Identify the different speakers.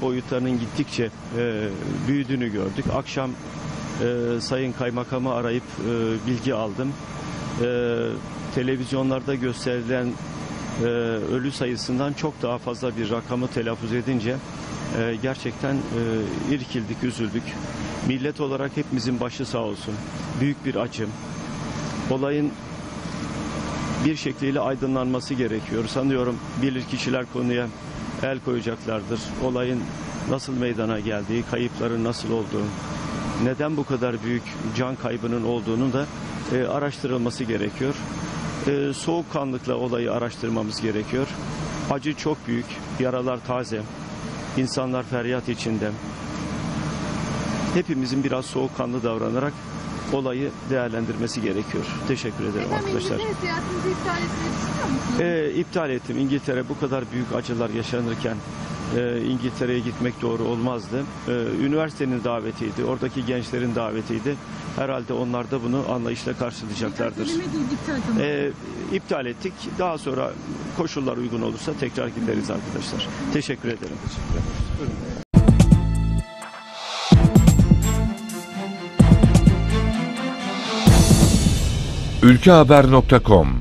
Speaker 1: boyutlarının gittikçe e, büyüdüğünü gördük. Akşam e, Sayın Kaymakamı arayıp e, bilgi aldım. E, televizyonlarda gösterilen e, ölü sayısından çok daha fazla bir rakamı telaffuz edince e, gerçekten e, irkildik, üzüldük. Millet olarak hepimizin başı sağ olsun. Büyük bir acım. Olayın bir şekliyle aydınlanması gerekiyor. Sanıyorum bilir kişiler konuya el koyacaklardır. Olayın nasıl meydana geldiği, kayıpların nasıl olduğu, neden bu kadar büyük can kaybının olduğunu da e, araştırılması gerekiyor. E, soğukkanlıkla olayı araştırmamız gerekiyor. Acı çok büyük, yaralar taze, insanlar feryat içinde. Hepimizin biraz soğukkanlı davranarak olayı değerlendirmesi gerekiyor. Teşekkür ederim
Speaker 2: Efendim
Speaker 1: arkadaşlar.
Speaker 2: İngiltere seyahatinizi iptal musunuz?
Speaker 1: Ettim. İngiltere bu kadar büyük acılar yaşanırken e, İngiltere'ye gitmek doğru olmazdı. E, üniversitenin davetiydi, oradaki gençlerin davetiydi. Herhalde onlar da bunu anlayışla karşılayacaklardır. E, iptal ettik. Daha sonra koşullar uygun olursa tekrar gideriz arkadaşlar. Teşekkür ederim.
Speaker 3: ülkehaber.com